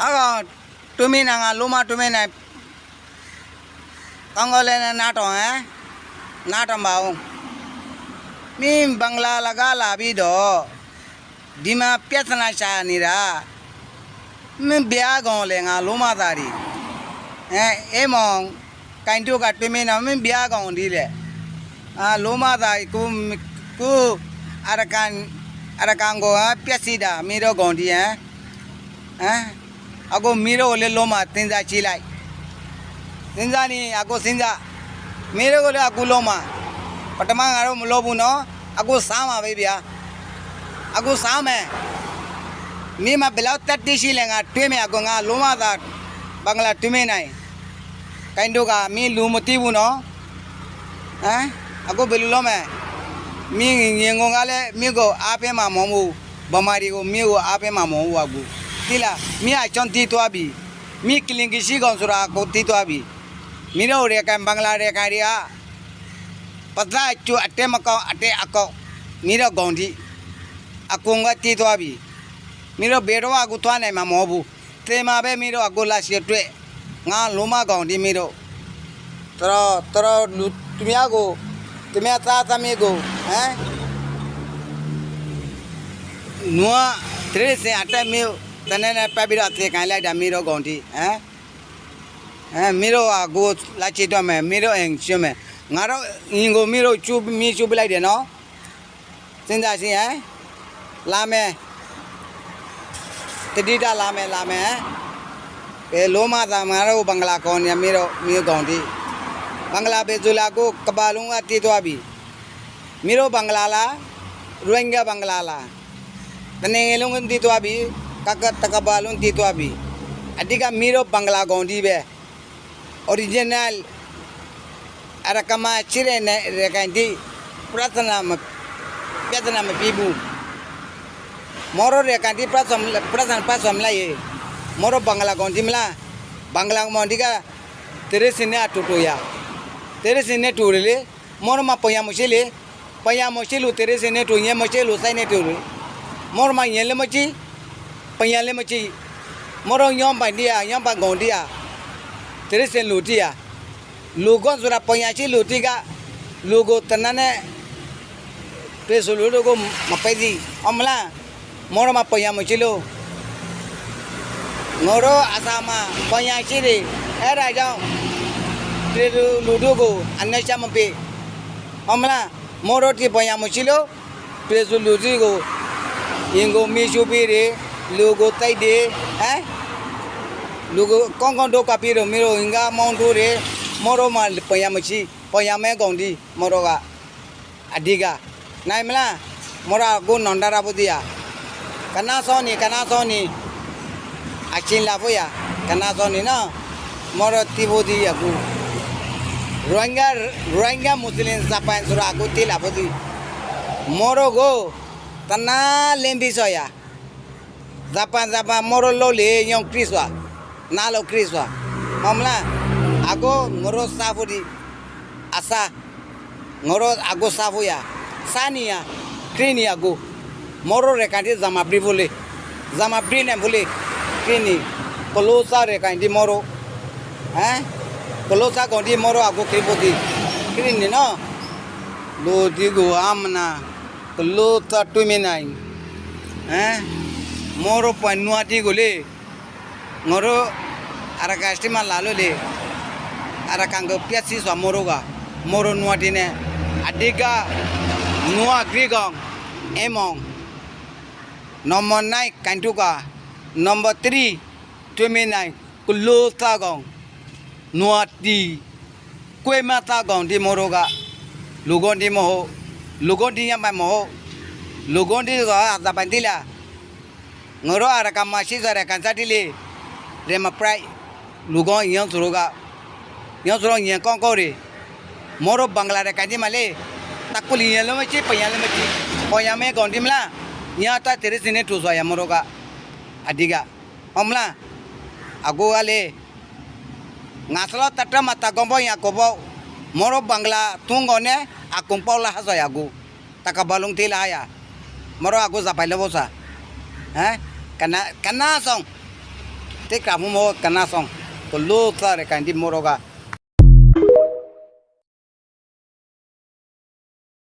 Ako, tumi na nga, luma tumi na. Kongole na nato, eh? Nato ba o? Mi bangla laga labi do. Di ma pyatana sha ni ra. Mi bia gong le nga luma dari. Eh, e mong kain tu ka tumi na mi bia gong di le. Ah, luma dari ku ku arakan arakan go ha pyasida mi ro gong di eh. Eh? အကိုမီးတော့ လည်းလုံးမတင်စားချီလိုက်တင်စားနေအကိုစဉ်းစားမီးတော့လည်းအကူလုံးမပထမကတော့မလို့ဘူးနော်အကိုစားမှာပဲဗျာအကိုစားမယ်မီးမဘယ်လောက်တက်တိရှိလဲငါတွေးမယ်အကိုငါလုံးမသာဘင်္ဂလားတွေးမနိုင်ကိုင်းတို့ကမီးလူမသိဘူးနော်ဟမ်အကိုဘယ်လိုလုပ်မယ်မင်းငင်ငုံကလည်းမင်းကိုအားပေးမှာမဟုတ်ဘူးဗမာတွေကိုမင်းကိုအားပေးမှာမဟုတ်ဘူးအကူ တိလာမိအချွန်တီသွားပြီမိကလင်ကရှိကောင်ဆိုတာကိုတီသွားပြီမိတို့ရကန်ဘင်္ဂလားရကန်ရီဟာပဒတ်ကျွအတဲမကောင်အတဲအကောင်မိတို့ဂုံတီအကုံကတီသွားပြီမိတို့ဘေတော့အကူသွားနိုင်မှာမဟုတ်ဘူးတေမာပဲမိတို့အကူလာရှိတွေ့ငါလုံးမကောင်တီမိတို့တော်တော်လူသူများကိုသူများသားသမီးကိုဟမ်နွားတရစင်အတက်မျိုး တနေ့နဲ့ပတ်ပြီးတော့သေကန်လိုက်တာမီတော့ကုန်တီဟမ်ဟမ်မီတော့ကကိုလာချစ်တော့မယ်မီတော့အင်ရှင်းမယ်ငါတော့ငင်ကိုမီတော့ချူမီချူပလိုက်တယ်နော်စဉ်းစားရှင်ဟမ်လာမယ်တတိတလာမယ်လာမယ်ဘယ်လုံးမသာငါတို့ဘင်္ဂလားကောင်းနေမီတော့မီကုန်တီဘင်္ဂလားပေဇူလာကိုကပါလုံးကတည်သွားပြီမီတော့ဘင်္ဂလားလားရိုဟင်ဂျာဘင်္ဂလားလားတနေငယ်လုံးကတည်သွားပြီ ကကတကဘာလုံးတည်သွားပြီအတိကမီရောဘင်္ဂလာကောင်ဒီပဲ original အရကမချီရနေရကန်ဒီပရသနာမပြဒနာမပြီးဘူးမော်ရရကန်ဒီပရသမ်ပရသန်ပတ်ဆမ်လိုက်ရေမော်ရဘင်္ဂလာကောင်ဒီမလားဘင်္ဂလာကောင်ဒီကတရစင်းနဲ့အတူတူရတရစင်းနဲ့တူရလေမော်ရမပယမရှိလေပယမရှိလို့တရစင်းနဲ့တူညမရှိလို့စိုက်နဲ့တူရမော်ရမညလည်းမကြည့် ပညာလည်းမကြည့်မော်တော်ညောင်းပိုင်တရားညောင်းပိုင်ကုန်တရားတရစင်လူတရားလူကောဆိုတာပညာရှိလူတိကလူကိုတနနဲ့ပြေဆိုလူတို့ကိုမပဲသည်အမလားမော်တော်မှာပညာမရှိလို့ငေါ်တော့အစာမပညာရှိတယ်အဲ့ဒါကြောင့်ဒီလူတို့ကိုအနှက်ချမပေးအမလားမော်တော်တိပညာမရှိလို့ပြေဆိုလူကြီးကိုရင်ကိုမေးရှုပေးတယ် လူကိုတိုက်တယ်ဟမ်လူကိုကောင်းကောင်းတော့ကပြေတော့မင်းတို့ငါမောင်းတို့တယ်မော်တော့မှပယမရှိပယမဲကောင်ဒီမော်တော့ကအဒီကနိုင်မလားမော်ရကိုနွန်ဒရာပုတိယကနာစောနေကနာစောနေအချင်းလာဖို့ရကနာစောနေနော်မော်ရတိဖို့ဒီယကူရိုဟင်ဂျာရိုဟင်ဂျာမွတ်စလင်ဇပန်ဆိုတာကိုတိလာဖို့ဒီမော်ရကိုတနာလင်းပြီးဆိုရ Zapan zapan moro lole yang kriswa. Nalo kriswa. Mamla ako ngoro safu di asa ngoro ako safu ya. Sani ya krini ako. Moro rekanti zama pri bole. Zama pri ne bole. Krini. Kolosa rekanti moro. Eh? Kolosa konti moro ako kripoti. Krini no. Lo digo amna. Kolosa tuminai. Eh? မောရပနွာတီကိုလေငါတို့အရကစတိမလာလို့လေအရကန်ကပြက်စီဆိုမောရကမောရနွာတီနဲ့အဒီကနွာဂရီကော ngoro ara kama shiza ra kan satili re ma prai lu go yang suru ga yang suru yang kong ko re moro bangla ra kan di male takuli yang lo ma chi pa yang lo ma chi o ya me gon di mla nya ta tere sine tu so ya moro ga adiga omla ago ale ngaslo tatra mata gombo ya ko bo moro bangla tungo ne akung paula haso ya go takabalung tila ya moro ago zapai lo bosa ဟမ် ကနာကနာဆောင် te ka mo mo kana song to lo sa re kan di mo ro ga